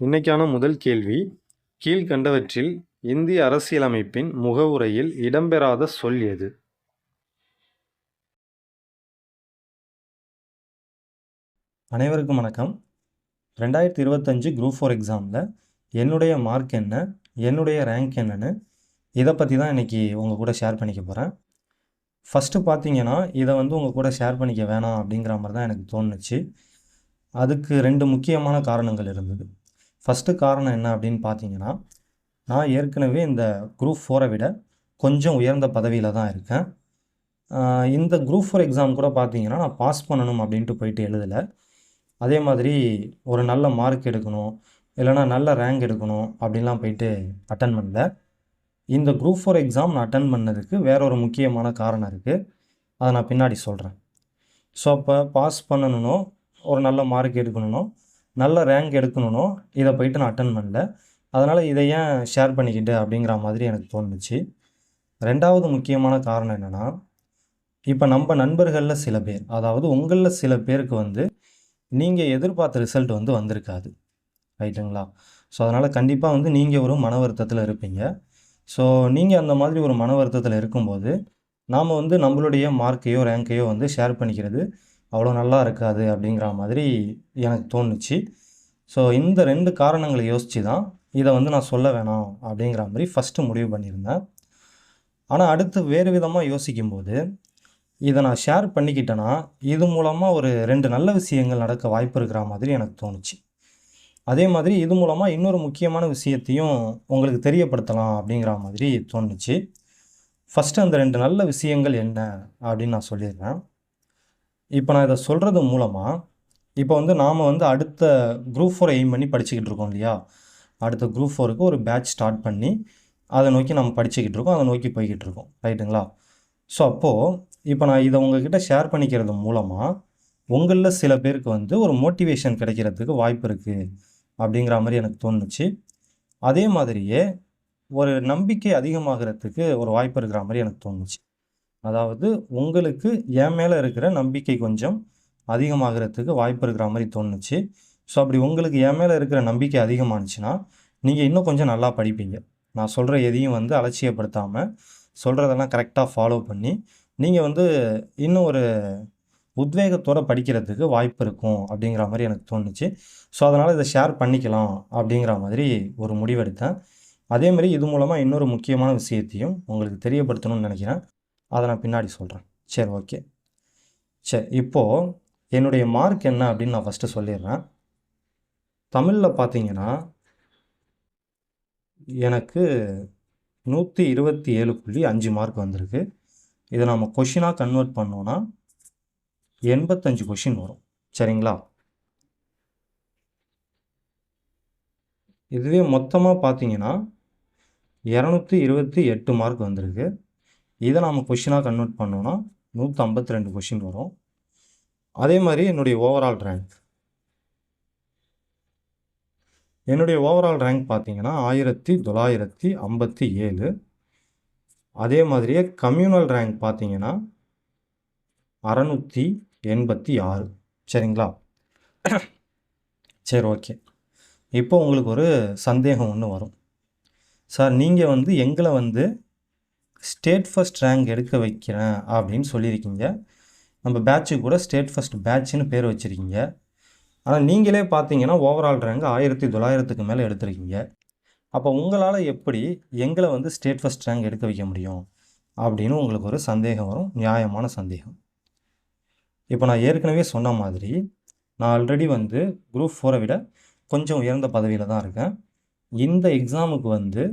இன்னைக்கான முதல் கேள்வி கீழ்கண்டவற்றில் இந்திய அரசியலமைப்பின் முகவுரையில் இடம்பெறாத சொல் எது? அனைவருக்கும் வணக்கம். ரெண்டாயிரத்தி இருபத்தஞ்சு குரூப் ஃபோர் எக்ஸாமில் என்னுடைய மார்க் என்ன என்னுடைய ரேங்க் என்னன்னு இதை பற்றி தான் இன்றைக்கி உங்கள் கூட ஷேர் பண்ணிக்க போகிறேன் ஃபஸ்ட்டு பார்த்தீங்கன்னா இதை வந்து உங்கள் கூட ஷேர் பண்ணிக்க வேணாம் அப்படிங்கிற மாதிரி தான் எனக்கு தோணுச்சு. அதுக்கு ரெண்டு முக்கியமான காரணங்கள் இருந்தது. ஃபஸ்ட்டு காரணம் என்ன அப்படின்னு பார்த்தீங்கன்னா நான் ஏற்கனவே இந்த குரூப் ஃபோரை விட கொஞ்சம் உயர்ந்த பதவியில் தான் இருக்கேன். இந்த குரூப் ஃபோர் எக்ஸாம் கூட பார்த்தீங்கன்னா நான் பாஸ் பண்ணணும் அப்படின்ட்டு போயிட்டு எழுதலை. அதே மாதிரி ஒரு நல்ல மார்க் எடுக்கணும் இல்லைனா நல்ல ரேங்க் எடுக்கணும் அப்படின்லாம் போயிட்டு அட்டன் பண்ணல. இந்த குரூப் ஃபோர் எக்ஸாம் நான் அட்டன் பண்ணதுக்கு வேற ஒரு முக்கியமான காரணம் இருக்குது அதை நான் பின்னாடி சொல்கிறேன் ஸோ அப்போ பாஸ் பண்ணணும் ஒரு நல்ல மார்க் எடுக்கணும் நல்ல ரேங்க் எடுக்கணுனோ இதை போயிட்டு நான் அட்டன் பண்ணல. அதனால் இதை ஏன் ஷேர் பண்ணிக்கிட்டு அப்படிங்கிற மாதிரி எனக்கு தோணுச்சு. ரெண்டாவது முக்கியமான காரணம் என்னென்னா இப்போ நம்ம நண்பர்களில் சில பேர் அதாவது உங்களில் சில பேருக்கு வந்து நீங்கள் எதிர்பார்த்த ரிசல்ட் வந்து வந்திருக்காது. ரைட்டுங்களா ஸோ அதனால் கண்டிப்பாக வந்து நீங்கள் ஒரு மன வருத்தத்தில் இருப்பீங்க. ஸோ நீங்கள் அந்த மாதிரி ஒரு மன வருத்தத்தில் இருக்கும்போது நாம் வந்து நம்மளுடைய மார்க்கையோ ரேங்கையோ வந்து ஷேர் பண்ணிக்கிறது அவ்வளோ நல்லா இருக்காது அப்படிங்கிற மாதிரி எனக்கு தோணுச்சு. ஸோ இந்த ரெண்டு காரணங்களை யோசித்து தான் இதை வந்து நான் சொல்ல வேணாம் அப்படிங்கிற மாதிரி ஃபஸ்ட்டு முடிவு பண்ணியிருந்தேன். ஆனால் அடுத்து வேறு விதமாக யோசிக்கும்போது இதை நான் ஷேர் பண்ணிக்கிட்டேன்னா இது மூலமாக ஒரு ரெண்டு நல்ல விஷயங்கள் நடக்க வாய்ப்பு இருக்கிற மாதிரி எனக்கு தோணுச்சு. அதே மாதிரி இது மூலமாக இன்னொரு முக்கியமான விஷயத்தையும் உங்களுக்கு தெரியப்படுத்தலாம் அப்படிங்கிற மாதிரி தோணுச்சு. ஃபஸ்ட்டு அந்த ரெண்டு நல்ல விஷயங்கள் என்ன அப்படின்னு நான் சொல்லிடுறேன். இப்போ நான் இதை சொல்கிறது மூலமாக இப்போ வந்து நாம் வந்து அடுத்த குரூப் ஃபோர் எய்ம் பண்ணி படிச்சுக்கிட்டு இருக்கோம் இல்லையா? அடுத்த குரூப் ஃபோருக்கு ஒரு பேட்ச் ஸ்டார்ட் பண்ணி அதை நோக்கி நம்ம படிச்சுக்கிட்டு இருக்கோம் அதை நோக்கி போய்கிட்டு இருக்கோம். ரைட்டுங்களா ஸோ அப்போது இப்போ நான் இதை உங்ககிட்ட ஷேர் பண்ணிக்கிறது மூலமாக உங்களில் சில பேருக்கு வந்து ஒரு மோட்டிவேஷன் கிடைக்கிறதுக்கு வாய்ப்பு இருக்குது அப்படிங்கிற மாதிரி எனக்கு தோணுச்சு. அதே மாதிரியே ஒரு நம்பிக்கை அதிகமாகிறதுக்கு ஒரு வாய்ப்பு இருக்கிற மாதிரி எனக்கு தோணுச்சு. அதாவது உங்களுக்கு என் மேலே இருக்கிற நம்பிக்கை கொஞ்சம் அதிகமாகிறதுக்கு வாய்ப்பு இருக்கிற மாதிரி தோணுச்சு. ஸோ அப்படி உங்களுக்கு என் மேலே இருக்கிற நம்பிக்கை அதிகமானுச்சுன்னா நீங்கள் இன்னும் கொஞ்சம் நல்லா படிப்பீங்க. நான் சொல்கிற எதையும் வந்து அலட்சியப்படுத்தாமல் சொல்கிறதெல்லாம் கரெக்டாக ஃபாலோ பண்ணி நீங்கள் வந்து இன்னும் ஒரு உத்வேகத்தோடு படிக்கிறதுக்கு வாய்ப்பு இருக்கும் அப்படிங்கிற மாதிரி எனக்கு தோணுச்சு. ஸோ அதனால் இதை ஷேர் பண்ணிக்கலாம் அப்படிங்கிற மாதிரி ஒரு முடிவெடுத்தேன். அதேமாதிரி இது மூலமாக இன்னொரு முக்கியமான விஷயத்தையும் உங்களுக்கு தெரியப்படுத்தணும்னு நினைக்கிறேன். அதை நான் பின்னாடி சொல்கிறேன் சரி ஓகே சரி இப்போது என்னுடைய மார்க் என்ன அப்படின்னு நான் ஃபஸ்ட்டு சொல்லிடுறேன். தமிழில் பார்த்தீங்கன்னா எனக்கு நூற்றி இருபத்தி ஏழு புள்ளி அஞ்சு மார்க் வந்திருக்கு. இதை நம்ம கொஷினாக கன்வெர்ட் பண்ணோன்னா எண்பத்தஞ்சு கொஷின் வரும். சரிங்களா? இதுவே மொத்தமாக பார்த்தீங்கன்னா இரநூத்தி இருபத்தி எட்டு மார்க் வந்திருக்கு. இதை நாம் கொஷினாக கன்வெர்ட் பண்ணோன்னா நூற்றி ஐம்பத்தி ரெண்டு கொஷின் வரும். அதே மாதிரி என்னுடைய ஓவரால் ரேங்க் என்னுடைய ஓவரால் ரேங்க் பார்த்தீங்கன்னா ஆயிரத்தி தொள்ளாயிரத்தி ஐம்பத்தி ஏழு. அதே மாதிரியே கம்யூனல் ரேங்க் பார்த்தீங்கன்னா அறநூற்றி எண்பத்தி ஆறு. சரிங்களா? சரி ஓகே இப்போ உங்களுக்கு ஒரு சந்தேகம் ஒன்று வரும். சார் நீங்கள் வந்து எங்களை வந்து ஸ்டேட் ஃபஸ்ட் ரேங்க் எடுக்க வைக்கிறேன் அப்படின்னு சொல்லியிருக்கீங்க. நம்ம பேட்சு கூட ஸ்டேட் ஃபஸ்ட் பேட்ச்னு பேர் வச்சுருக்கீங்க. ஆனால் நீங்களே பார்த்தீங்கன்னா ஓவரால் ரேங்க் ஆயிரத்தி தொள்ளாயிரத்துக்கு மேலே எடுத்திருக்கீங்க. அப்போ உங்களால் எப்படி எங்களை வந்து ஸ்டேட் ஃபஸ்ட் ரேங்க் எடுக்க வைக்க முடியும்? அப்படின்னு உங்களுக்கு ஒரு சந்தேகம் வரும். நியாயமான சந்தேகம். இப்போ நான் ஏற்கனவே சொன்ன மாதிரி நான் ஆல்ரெடி வந்து குரூப் ஃபோரை விட கொஞ்சம் உயர்ந்த பதவியில் தான் இருக்கேன். இந்த எக்ஸாமுக்கு வந்து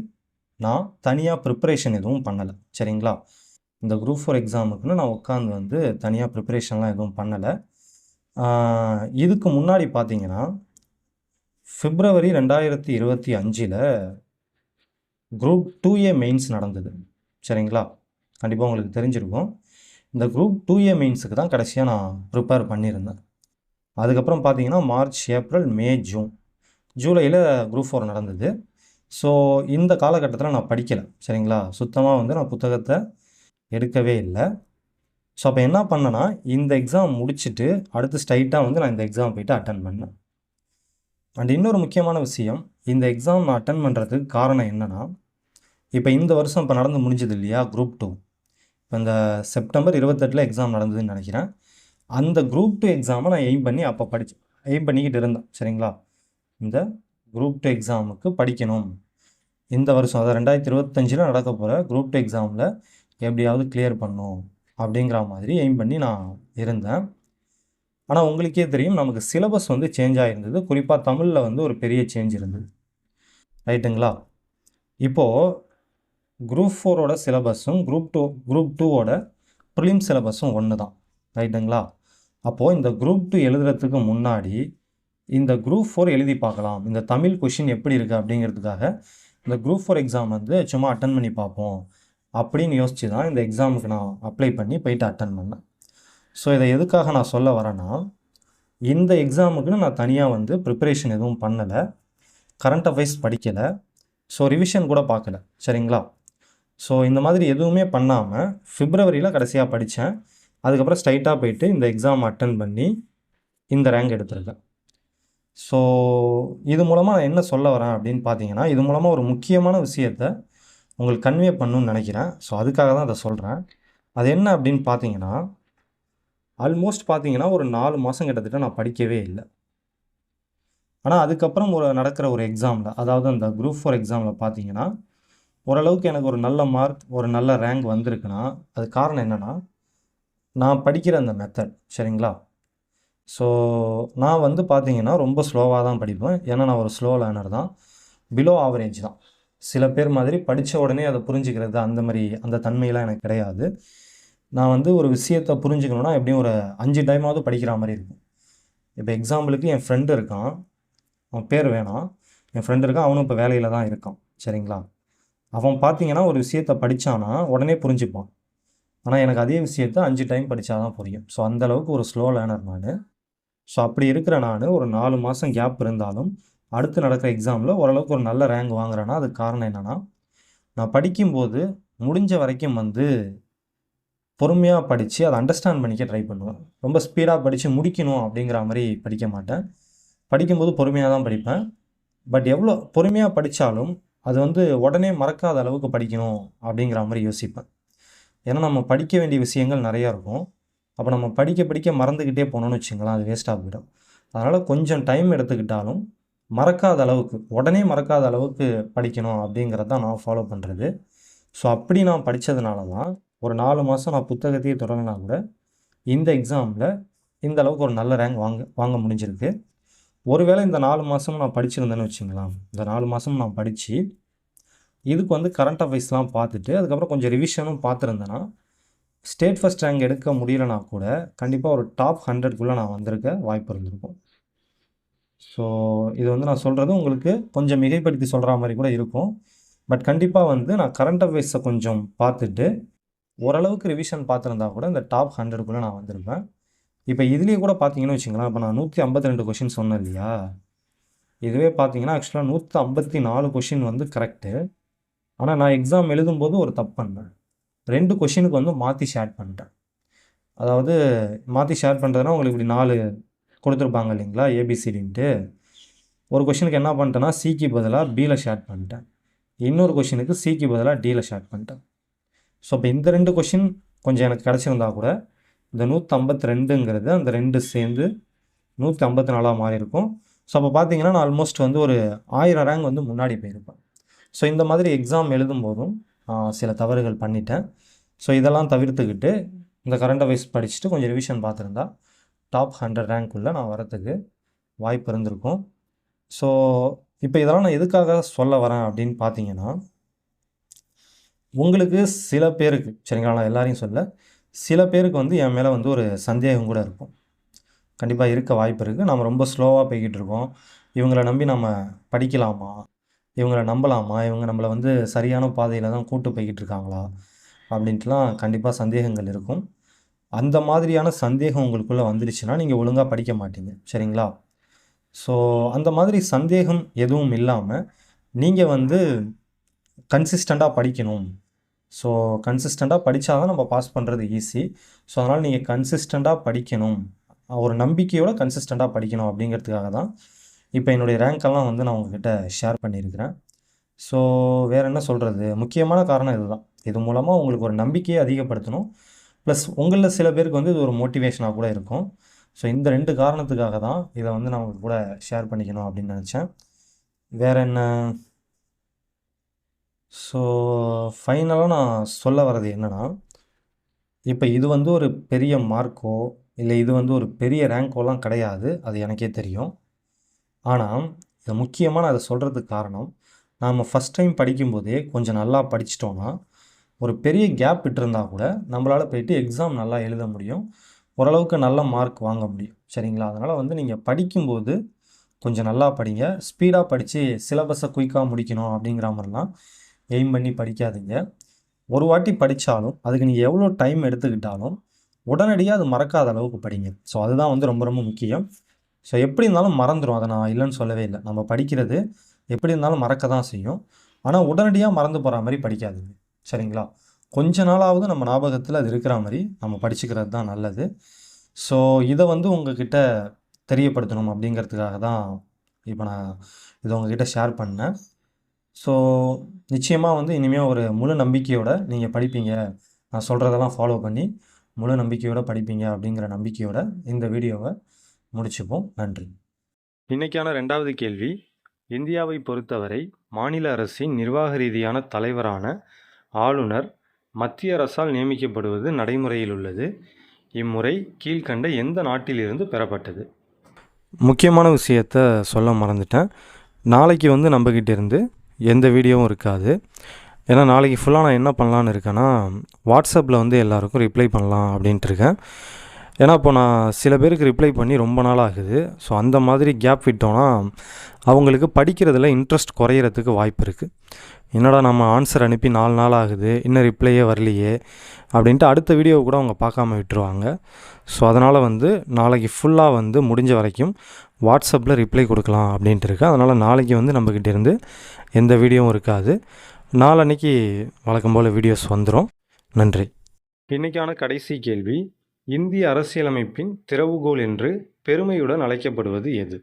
நான் தனியாக ப்ரிப்பரேஷன் எதுவும் பண்ணலை. சரிங்களா? இந்த குரூப் ஃபோர் எக்ஸாமுக்குன்னு நான் உட்காந்து வந்து தனியாக ப்ரிப்பரேஷன்லாம் எதுவும் பண்ணலை. இதுக்கு முன்னாடி பார்த்தீங்கன்னா ஃபிப்ரவரி ரெண்டாயிரத்தி இருபத்தி அஞ்சில் குரூப் டூ ஏ மெயின்ஸ் நடந்தது. சரிங்களா? கண்டிப்பாக உங்களுக்கு தெரிஞ்சிருக்கும். இந்த குரூப் டூ ஏ மெயின்ஸுக்கு தான் கடைசியாக நான் ப்ரிப்பேர் பண்ணியிருந்தேன். அதுக்கப்புறம் பார்த்தீங்கன்னா மார்ச் ஏப்ரல் மே ஜூன் ஜூலையில் குரூப் ஃபோர் நடந்தது. ஸோ இந்த காலகட்டத்தில் நான் படிக்கலை சரிங்களா? சுத்தமாக வந்து நான் புத்தகத்தை எடுக்கவே இல்லை. ஸோ அப்போ என்ன பண்ணேன்னா இந்த எக்ஸாம் முடிச்சுட்டு அடுத்து ஸ்ட்ரைட்டாக வந்து நான் இந்த எக்ஸாம் போயிட்டு அட்டன் பண்ணேன். அண்ட் இன்னொரு முக்கியமான விஷயம் இந்த எக்ஸாம் நான் அட்டன் பண்ணுறதுக்கு காரணம் என்னென்னா இப்போ இந்த வருஷம் இப்போ நடந்து முடிஞ்சது இல்லையா குரூப் டூ இப்போ இந்த செப்டம்பர் இருபத்தெட்டில் எக்ஸாம் நடந்ததுன்னு நினைக்கிறேன். அந்த குரூப் டூ எக்ஸாமை நான் எய்ம் பண்ணி அப்போ படிச்சு எய்ம் பண்ணிக்கிட்டு இருந்தேன் சரிங்களா? இந்த குரூப் டூ எக்ஸாமுக்கு படிக்கணும். இந்த வருஷம் அதாவது ரெண்டாயிரத்தி இருபத்தஞ்சில் நடக்க போகிற குரூப் டூ எக்ஸாமில் எப்படியாவது கிளியர் பண்ணும் அப்படிங்கிற மாதிரி எய்ம் பண்ணி நான் இருந்தேன். ஆனால் உங்களுக்கே தெரியும் நமக்கு சிலபஸ் வந்து சேஞ்ச் ஆகிருந்தது குறிப்பாக தமிழில் வந்து ஒரு பெரிய சேஞ்ச் இருந்தது. ரைட்டுங்களா? இப்போது குரூப் ஃபோரோட சிலபஸும் குரூப் டூ குரூப் டூவோட ப்ரிலிம் சிலபஸும் ஒன்று தான் ரைட்டுங்களா? அப்போது இந்த குரூப் டூ எழுதுறதுக்கு முன்னாடி இந்த குரூப் ஃபோர் எழுதி பார்க்கலாம். இந்த தமிழ் கொஷின் எப்படி இருக்குது அப்படிங்கிறதுக்காக இந்த குரூப் ஃபோர் எக்ஸாம் வந்து சும்மா அட்டன் பண்ணி பார்ப்போம் அப்படின்னு யோசித்து தான் இந்த எக்ஸாமுக்கு நான் அப்ளை பண்ணி போயிட்டு அட்டன் பண்ணேன். ஸோ இதை எதுக்காக நான் சொல்ல வரேன்னா இந்த எக்ஸாமுக்குன்னு நான் தனியாக வந்து ப்ரிப்பரேஷன் எதுவும் பண்ணலை. கரண்ட் அஃபேர்ஸ் படிக்கலை. ஸோ ரிவிஷன் கூட பார்க்கல. சரிங்களா? ஸோ இந்த மாதிரி எதுவுமே பண்ணாமல் ஃபிப்ரவரியில் கடைசியாக படித்தேன் அதுக்கப்புறம் ஸ்ட்ரைட்டாக போயிட்டு இந்த எக்ஸாம் அட்டன் பண்ணி இந்த ரேங்க் எடுத்திருக்கேன். ஸோ இது மூலமாக நான் என்ன சொல்ல வரேன் அப்படின்னு பார்த்தீங்கன்னா இது மூலமாக ஒரு முக்கியமான விஷயத்த உங்களுக்கு கன்வே பண்ணணும்னு நினைக்கிறேன். ஸோ அதுக்காக தான் அதை சொல்கிறேன் அது என்ன அப்படின்னு பார்த்தீங்கன்னா ஆல்மோஸ்ட் பார்த்தீங்கன்னா ஒரு நாலு மாதம் கிட்டத்தட்ட நான் படிக்கவே இல்லை. ஆனால் அதுக்கப்புறம் ஒரு நடக்கிற ஒரு எக்ஸாமில் அதாவது அந்த குரூப் ஃபோர் எக்ஸாமில் பார்த்தீங்கன்னா ஓரளவுக்கு எனக்கு ஒரு நல்ல மார்க் ஒரு நல்ல ரேங்க் வந்திருக்குன்னா அது காரணம் என்னென்னா நான் படிக்கிற அந்த மெத்தட் சரிங்களா? ஸோ நான் வந்து பார்த்தீங்கன்னா ரொம்ப ஸ்லோவாக தான் படிப்பேன். ஏன்னா நான் ஒரு ஸ்லோ லேர்னர் தான். பிலோ ஆவரேஜ் தான். சில பேர் மாதிரி படித்த உடனே அதை புரிஞ்சுக்கிறது அந்த மாதிரி அந்த தன்மையெல்லாம் எனக்கு கிடையாது. நான் வந்து ஒரு விஷயத்தை புரிஞ்சுக்கணுன்னா எப்படியும் ஒரு அஞ்சு டைமாவது படிக்கிற மாதிரி இருக்கும். இப்போ எக்ஸாம்பிளுக்கு என் ஃப்ரெண்டு இருக்கான். அவன் பேர் வேணாம். என் ஃப்ரெண்டு இருக்கான். அவனும் இப்போ வேலையில் தான் இருக்கான். சரிங்களா? அவன் பார்த்தீங்கன்னா ஒரு விஷயத்தை படித்தானா உடனே புரிஞ்சுப்பான். ஆனால் எனக்கு அதே விஷயத்த அஞ்சு டைம் படித்தா தான் புரியும் ஸோ அந்தளவுக்கு ஒரு ஸ்லோ லேர்னர் நான். ஸோ அப்படி இருக்கிற நான் ஒரு நாலு மாதம் கேப் இருந்தாலும் அடுத்து நடக்கிற எக்ஸாமில் ஓரளவுக்கு ஒரு நல்ல ரேங்க் வாங்குறேன்னா அதுக்கு காரணம் என்னென்னா நான் படிக்கும்போது முடிஞ்ச வரைக்கும் வந்து பொறுமையாக படித்து அதை அண்டர்ஸ்டாண்ட் பண்ணிக்க ட்ரை பண்ணுவேன். ரொம்ப ஸ்பீடாக படித்து முடிக்கணும் அப்படிங்கிற மாதிரி படிக்க மாட்டேன். படிக்கும்போது பொறுமையாக தான் படிப்பேன். பட் எவ்வளோ பொறுமையாக படித்தாலும் அது வந்து உடனே மறக்காத அளவுக்கு படிக்கணும் அப்படிங்கிற மாதிரி யோசிப்பேன். ஏன்னா நம்ம படிக்க வேண்டிய விஷயங்கள் நிறையா இருக்கும். அப்போ நம்ம படிக்க படிக்க மறந்துக்கிட்டே போனோம்னு வச்சுங்களேன் அது வேஸ்ட்டாக போயிடும். அதனால் கொஞ்சம் டைம் எடுத்துக்கிட்டாலும் மறக்காத அளவுக்கு உடனே மறக்காத அளவுக்கு படிக்கணும் அப்படிங்கிறத தான் நான் ஃபாலோ பண்ணுறது ஸோ அப்படி நான் படித்ததுனால தான் ஒரு நாலு மாதம் நான் புத்தகத்தையே தொடங்கினா கூட இந்த எக்ஸாமில் இந்த அளவுக்கு ஒரு நல்ல ரேங்க் வாங்க வாங்க முடிஞ்சிருக்கு. ஒருவேளை இந்த நாலு மாதம் நான் படிச்சிருந்தேன்னு வச்சுங்களேன் இந்த நாலு மாதம் நான் படித்து இதுக்கு வந்து கரண்ட் அஃபேர்ஸ்லாம் பார்த்துட்டு அதுக்கப்புறம் கொஞ்சம் ரிவிஷனும் பார்த்துருந்தேன்னா ஸ்டேட் ஃபஸ்ட் ரேங்க் எடுக்க முடியலனா கூட கண்டிப்பாக ஒரு டாப் ஹண்ட்ரட்குள்ளே நான் வந்திருக்க வாய்ப்பு இருந்திருக்கும். ஸோ இது வந்து நான் சொல்கிறது உங்களுக்கு கொஞ்சம் மிகைப்படுத்தி சொல்கிற மாதிரி கூட இருக்கும். பட் கண்டிப்பாக வந்து நான் கரண்ட் அஃபேர்ஸை கொஞ்சம் பார்த்துட்டு ஓரளவுக்கு ரிவிஷன் பார்த்துருந்தா கூட இந்த டாப் ஹண்ட்ரட்குள்ளே நான் வந்திருப்பேன். இப்போ இதுலேயே கூட பார்த்தீங்கன்னு வச்சுங்களேன் இப்போ நான் நூற்றி ஐம்பத்தி ரெண்டு கொஷின் சொன்னேன் இல்லையா? இதுவே பார்த்தீங்கன்னா ஆக்சுவலாக நூற்றி ஐம்பத்தி நாலு கொஷின் வந்து கரெக்டு ஆனால் நான் எக்ஸாம் எழுதும்போது ஒரு தப்பு பண்ணேன். ரெண்டு கொஷினுக்கு வந்து மாற்றி ஷேர் பண்ணிட்டேன். அதாவது மாற்றி ஷேர் பண்ணுறதுனா உங்களுக்கு இப்படி நாலு கொடுத்துருப்பாங்க இல்லைங்களா? ஏபிசிடின்ட்டு ஒரு கொஷினுக்கு என்ன பண்ணிட்டேன்னா சிக்கு பதிலாக பியில் ஷேர் பண்ணிட்டேன். இன்னொரு கொஷினுக்கு சிக்கு பதிலாக டியில் ஷேர் பண்ணிட்டேன். ஸோ இப்போ இந்த ரெண்டு கொஷின் கொஞ்சம் எனக்கு கிடச்சிருந்தா கூட இந்த நூற்றம்பத்தி ரெண்டுங்கிறது அந்த ரெண்டு சேர்ந்து நூற்றி ஐம்பத்தி நாலாக மாறி இருக்கும் ஸோ அப்போ பார்த்தீங்கன்னா நான் ஆல்மோஸ்ட் வந்து ஒரு ஆயிரம் ரேங்க் வந்து முன்னாடி போயிருப்பேன். ஸோ இந்த மாதிரி எக்ஸாம் எழுதும் போதும் சில தவறுகள் பண்ணிட்டேன். ஸோ இதெல்லாம் தவிர்த்துக்கிட்டு இந்த கரண்ட் அஃபேர்ஸ் படிச்சுட்டு கொஞ்சம் ரிவிஷன் பார்த்துருந்தா டாப் ஹண்ட்ரட் ரேங்க்குள்ளே நான் வரத்துக்கு வாய்ப்பு இருந்திருக்கும். ஸோ இப்போ இதெல்லாம் நான் எதுக்காக சொல்ல வரேன் அப்படின்னு பார்த்தீங்கன்னா உங்களுக்கு சில பேருக்கு சரிங்களா நான் எல்லாரையும் சொல்ல சில பேருக்கு வந்து என் மேலே வந்து ஒரு சந்தேகம் கூட இருக்கும். கண்டிப்பாக இருக்க வாய்ப்பு இருக்குது நம்ம ரொம்ப ஸ்லோவாக போய்கிட்டு இருக்கோம். இவங்களை நம்பி நம்ம படிக்கலாமா? இவங்களை நம்பலாமா? இவங்க நம்மளை வந்து சரியான பாதையில் தான் கூட்டு போய்கிட்டு இருக்காங்களா அப்படின்ட்டுலாம் கண்டிப்பாக சந்தேகங்கள் இருக்கும். அந்த மாதிரியான சந்தேகம் உங்களுக்குள்ளே வந்துடுச்சுன்னா நீங்கள் ஒழுங்காக படிக்க மாட்டீங்க. சரிங்களா? ஸோ அந்த மாதிரி சந்தேகம் எதுவும் இல்லாமல் நீங்கள் வந்து கன்சிஸ்டண்ட்டாக படிக்கணும். ஸோ கன்சிஸ்டண்ட்டாக படித்தா தான் நம்ம பாஸ் பண்ணுறது ஈஸி ஸோ அதனால் நீங்கள் கன்சிஸ்டண்ட்டாக படிக்கணும். ஒரு நம்பிக்கையோட கன்சிஸ்டண்ட்டாக படிக்கணும் அப்படிங்கிறதுக்காக தான் இப்போ என்னுடைய ரேங்க்கெல்லாம் வந்து நான் உங்ககிட்ட ஷேர் பண்ணியிருக்கிறேன். ஸோ வேறு என்ன சொல்கிறது முக்கியமான காரணம் இதுதான். இது மூலமாக உங்களுக்கு ஒரு நம்பிக்கையை அதிகப்படுத்தணும். ப்ளஸ் உங்களில் சில பேருக்கு வந்து இது ஒரு மோட்டிவேஷனாக கூட இருக்கும். ஸோ இந்த ரெண்டு காரணத்துக்காக தான் இதை வந்து நான் உங்களுக்கு கூட ஷேர் பண்ணிக்கணும் அப்படின்னு நினச்சேன். வேறு என்ன? ஸோ ஃபைனலாக நான் சொல்ல வர்றது என்னென்னா இப்போ இது வந்து ஒரு பெரிய மார்க்கோ இல்லை இது வந்து ஒரு பெரிய ரேங்கோலாம் கிடையாது. அது எனக்கே தெரியும். ஆனால் இது முக்கியமாக நான் அதை சொல்கிறதுக்கு காரணம் நாம் ஃபஸ்ட் டைம் படிக்கும்போதே கொஞ்சம் நல்லா படிச்சிட்டோன்னா ஒரு பெரிய கேப் விட்டுருந்தா கூட நம்மளால் போயிட்டு எக்ஸாம் நல்லா எழுத முடியும். ஓரளவுக்கு நல்ல மார்க் வாங்க முடியும். சரிங்களா? அதனால் வந்து நீங்கள் படிக்கும்போது கொஞ்சம் நல்லா படிங்க. ஸ்பீடாக படித்து சிலபஸை குயிக்காக முடிக்கணும் அப்படிங்கிற மாதிரிலாம் எய்ம் பண்ணி படிக்காதீங்க. ஒரு வாட்டி படித்தாலும் அதுக்கு நீங்கள் எவ்வளோ டைம் எடுத்துக்கிட்டாலும் உடனடியாக அது மறக்காத அளவுக்கு படிங்க. ஸோ அதுதான் வந்து ரொம்ப ரொம்ப முக்கியம். ஸோ எப்படி இருந்தாலும் மறந்துடும் அதை நான் இல்லைன்னு சொல்லவே இல்லை. நம்ம படிக்கிறது எப்படி இருந்தாலும் மறக்க தான் செய்யும். ஆனால் உடனடியாக மறந்து போகிற மாதிரி படிக்காது சரிங்களா? கொஞ்ச நாளாவது நம்ம ஞாபகத்தில் அது இருக்கிற மாதிரி நம்ம படிச்சுக்கிறது தான் நல்லது. ஸோ இதை வந்து உங்ககிட்ட தெரியப்படுத்தணும் அப்படிங்கிறதுக்காக தான் இப்போ நான் இதை உங்ககிட்ட ஷேர் பண்ணேன். ஸோ நிச்சயமாக வந்து இனிமேல் ஒரு முழு நம்பிக்கையோடு நீங்கள் படிப்பீங்க. நான் சொல்கிறதெல்லாம் ஃபாலோ பண்ணி முழு நம்பிக்கையோடு படிப்பீங்க அப்படிங்கிற நம்பிக்கையோட இந்த வீடியோவை முடிச்சுப்போம். நன்றி. இன்னைக்கான ரெண்டாவது கேள்வி இந்தியாவை பொறுத்தவரை மாநில அரசின் நிர்வாக ரீதியான தலைவரான ஆளுநர் மத்திய அரசால் நியமிக்கப்படுவது நடைமுறையில் உள்ளது. இம்முறை கீழ்கண்ட எந்த நாட்டிலிருந்து பெறப்பட்டது? முக்கியமான விஷயத்த சொல்ல மறந்துட்டேன். நாளைக்கு வந்து நம்மக்கிட்ட இருந்து எந்த வீடியோவும் இருக்காது. ஏன்னா நாளைக்கு ஃபுல்லாக நான் என்ன பண்ணலான்னு இருக்கேன்னா வாட்ஸ்அப்பில் வந்து எல்லாருக்கும் ரிப்ளை பண்ணலாம் அப்படின்ட்டு இருக்கேன். ஏன்னா இப்போ நான் சில பேருக்கு ரிப்ளை பண்ணி ரொம்ப நாள் ஆகுது ஸோ அந்த மாதிரி கேப் விட்டோன்னா அவங்களுக்கு படிக்கிறதுல இன்ட்ரெஸ்ட் குறையிறதுக்கு வாய்ப்பு இருக்குது என்னடா நம்ம ஆன்சர் அனுப்பி நாலு நாள் ஆகுது இன்னும் ரிப்ளையே வரலையே அப்படின்ட்டு அடுத்த வீடியோ கூட அவங்க பார்க்காம விட்டுருவாங்க. ஸோ அதனால் வந்து நாளைக்கு ஃபுல்லாக வந்து முடிஞ்ச வரைக்கும் வாட்ஸ்அப்பில் ரிப்ளை கொடுக்கலாம் அப்படின்ட்டு இருக்கேன் அதனால் நாளைக்கு வந்து நம்மக்கிட்ட இருந்து எந்த வீடியோவும் இருக்காது. நாளன்னைக்கு வழக்கம் போல் வீடியோஸ் வந்துடும் நன்றி. இன்னைக்கான கடைசி கேள்வி இந்திய அரசியலமைப்பின் திறவுகோல் என்று பெருமையுடன் அழைக்கப்படுவது எது?